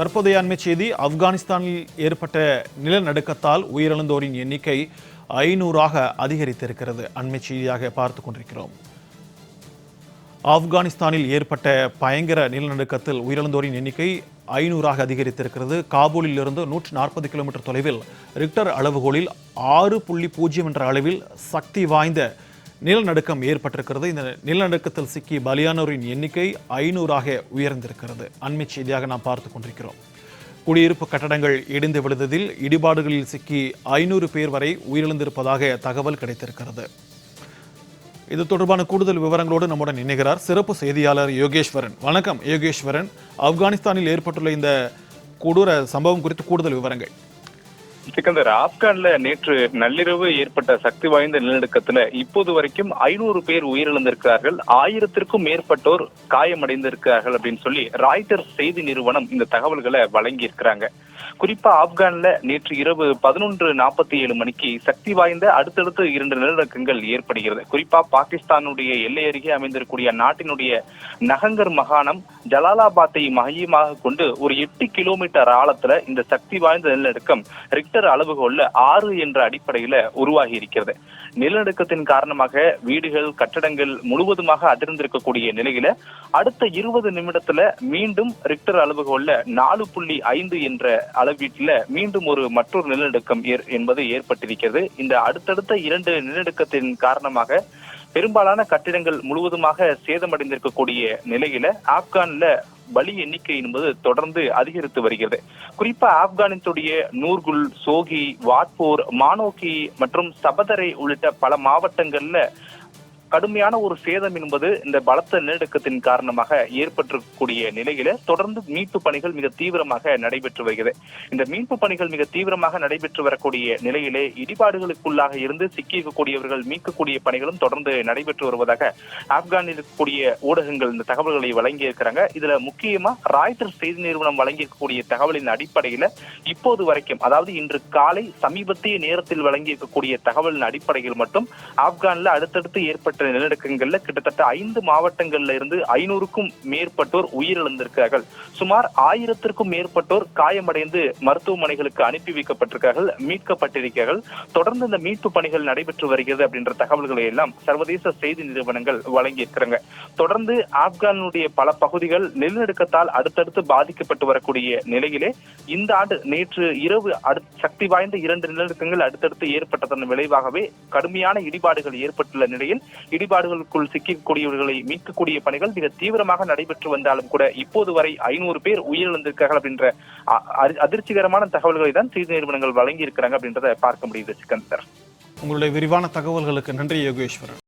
தற்போதைய அண்மை செய்தி ஆப்கானிஸ்தானில் ஏற்பட்ட நிலநடுக்கத்தால் உயிரிழந்தோரின் எண்ணிக்கை ஐநூறாக அதிகரித்திருக்கிறது. அண்மை செய்தியாக பார்த்து கொண்டிருக்கிறோம். ஆப்கானிஸ்தானில் ஏற்பட்ட பயங்கர நிலநடுக்கத்தில் உயிரிழந்தோரின் எண்ணிக்கை ஐநூறாக அதிகரித்திருக்கிறது. காபூலில் இருந்து நூற்று நாற்பது கிலோமீட்டர் தொலைவில் ரிக்டர் அளவுகோலில் ஆறு புள்ளி பூஜ்ஜியம் என்ற அளவில் சக்தி வாய்ந்த நிலநடுக்கம் ஏற்பட்டிருக்கிறது. இந்த நிலநடுக்கத்தில் சிக்கி பலியானோரின் எண்ணிக்கை ஐநூறாக உயர்ந்திருக்கிறது. அண்மை செய்தியாக நாம் பார்த்து கொண்டிருக்கிறோம். குடியிருப்பு கட்டடங்கள் இடிந்து விழுந்ததில் இடிபாடுகளில் சிக்கி ஐநூறு பேர் வரை உயிரிழந்திருப்பதாக தகவல் கிடைத்திருக்கிறது. இது தொடர்பான கூடுதல் விவரங்களோடு நம்முடன் இணைகிறார் சிறப்பு செய்தியாளர் யோகேஸ்வரன். வணக்கம் யோகேஸ்வரன். ஆப்கானிஸ்தானில் ஏற்பட்டுள்ள இந்த கொடூர சம்பவம் குறித்து கூடுதல் விவரங்கள். சிக்கந்தர் ஆப்கான்ல நேற்று நள்ளிரவு ஏற்பட்ட சக்தி வாய்ந்த நிலநடுக்கத்துல இப்போது வரைக்கும் ஐநூறு பேர் உயிரிழந்திருக்கிறார்கள். ஆயிரத்திற்கும் மேற்பட்டோர் காயமடைந்திருக்கிறார்கள் அப்படின்னு சொல்லி ராய்டர் செய்தி நிறுவனம் இந்த தகவல்களை வழங்கி இருக்கிறாங்க குறிப்பா ஆப்கான்ல நேற்று இரவு பதினொன்று நாற்பத்தி ஏழு மணிக்கு சக்தி வாய்ந்த அடுத்தடுத்து இரண்டு நிலநடுக்கங்கள் ஏற்படுகிறது. குறிப்பா பாகிஸ்தானுடைய எல்லை அருகே அமைந்திருக்கூடிய நாட்டினுடைய நகங்கர் மாகாணம் ஜலாலாபாத்தை மையமாக கொண்டு ஒரு எட்டு கிலோமீட்டர் ஆழத்துல இந்த சக்தி வாய்ந்த நிலநடுக்கம் ரிக்டர் அளவுகோல்ல ஆறு என்ற அடிப்படையில உருவாகி இருக்கிறது. நிலநடுக்கத்தின் காரணமாக வீடுகள் கட்டடங்கள் முழுவதுமாக அதிர்ந்திருக்கக்கூடிய நிலையில அடுத்த இருபது நிமிடத்துல மீண்டும் ரிக்டர் அளவுகோல்ல நாலு புள்ளி ஐந்து என்ற அளவீட்டில் மீண்டும் ஒரு மற்றொரு நிலநடுக்கம் என்பது ஏற்பட்டிருக்கிறது. இந்த அடுத்தடுத்த இரண்டு நிலநடுக்கத்தின் காரணமாக பெரும்பாலான கட்டிடங்கள் முழுவதுமாக சேதமடைந்திருக்கக்கூடிய நிலையில ஆப்கான்ல பலி எண்ணிக்கை என்பது தொடர்ந்து அதிகரித்து வருகிறது. குறிப்பா ஆப்கானித்துடைய நூர்குல் சோகி வாட்பூர் மானோக்கி மற்றும் சபதரை உள்ளிட்ட பல மாவட்டங்கள்ல கடுமையான ஒரு சேதம் என்பது இந்த பலத்த நிலநடுக்கத்தின் காரணமாக ஏற்பட்டிருக்கக்கூடிய நிலையில தொடர்ந்து மீட்பு பணிகள் மிக தீவிரமாக நடைபெற்று வருகிறது. இந்த மீட்பு பணிகள் மிக தீவிரமாக நடைபெற்று வரக்கூடிய நிலையிலே இடிபாடுகளுக்குள்ளாக இருந்து சிக்கியிருக்கக்கூடியவர்கள் மீட்கக்கூடிய பணிகளும் தொடர்ந்து நடைபெற்று வருவதாக ஆப்கானில் இருக்கக்கூடிய ஊடகங்கள் இந்த தகவல்களை வழங்கியிருக்கிறாங்க. இதுல முக்கியமா ராய்டர் செய்தி நிறுவனம் வழங்கியிருக்கக்கூடிய தகவலின் அடிப்படையில இப்போது வரைக்கும் அதாவது இன்று காலை சமீபத்திய நேரத்தில் வழங்கி இருக்கக்கூடிய தகவலின் அடிப்படையில் மட்டும் ஆப்கான்ல அடுத்தடுத்து ஏற்பட்ட நிலநடுக்கங்கள்ல கிட்டத்தட்ட ஐந்து மாவட்டங்கள்ல இருந்து ஐநூறுக்கும் மேற்பட்டோர் உயிரிழந்திருக்கிறார்கள். சுமார் ஆயிரத்திற்கும் மேற்பட்டோர் காயமடைந்து மருத்துவமனைகளுக்கு அனுப்பி வைக்கப்பட்டிருக்கிறார்கள் மீட்கப்பட்டிருக்கிறார்கள். தொடர்ந்து இந்த மீட்பு பணிகள் நடைபெற்று வருகிறது அப்படின்ற தகவல்களை எல்லாம் சர்வதேச செய்தி நிறுவனங்கள் வழங்கி இருக்கிறாங்க தொடர்ந்து ஆப்கானுடைய பல பகுதிகள் நிலநடுக்கத்தால் அடுத்தடுத்து பாதிக்கப்பட்டு வரக்கூடிய நிலையிலே இந்த ஆண்டு நேற்று இரவு சக்தி வாய்ந்த இரண்டு நிலநடுக்கங்கள் அடுத்தடுத்து ஏற்பட்டதன் விளைவாகவே கடுமையான இடிபாடுகள் ஏற்பட்டுள்ள நிலையில் இடிபாடுகளுக்குள் சிக்கக்கூடியவர்களை மீட்கக்கூடிய பணிகள் மிக தீவிரமாக நடைபெற்று வந்தாலும் கூட இப்போது வரை ஐநூறு பேர் உயிரிழந்திருக்கார்கள் அப்படின்ற அ- அதிர்ச்சிகரமான தகவல்களை தான் செய்தி நிறுவனங்கள் வழங்கி இருக்கிறாங்க அப்படின்றத பார்க்க முடியுது சிக்கந்தர். உங்களுடைய விரிவான தகவல்களுக்கு நன்றி யோகேஸ்வரன்.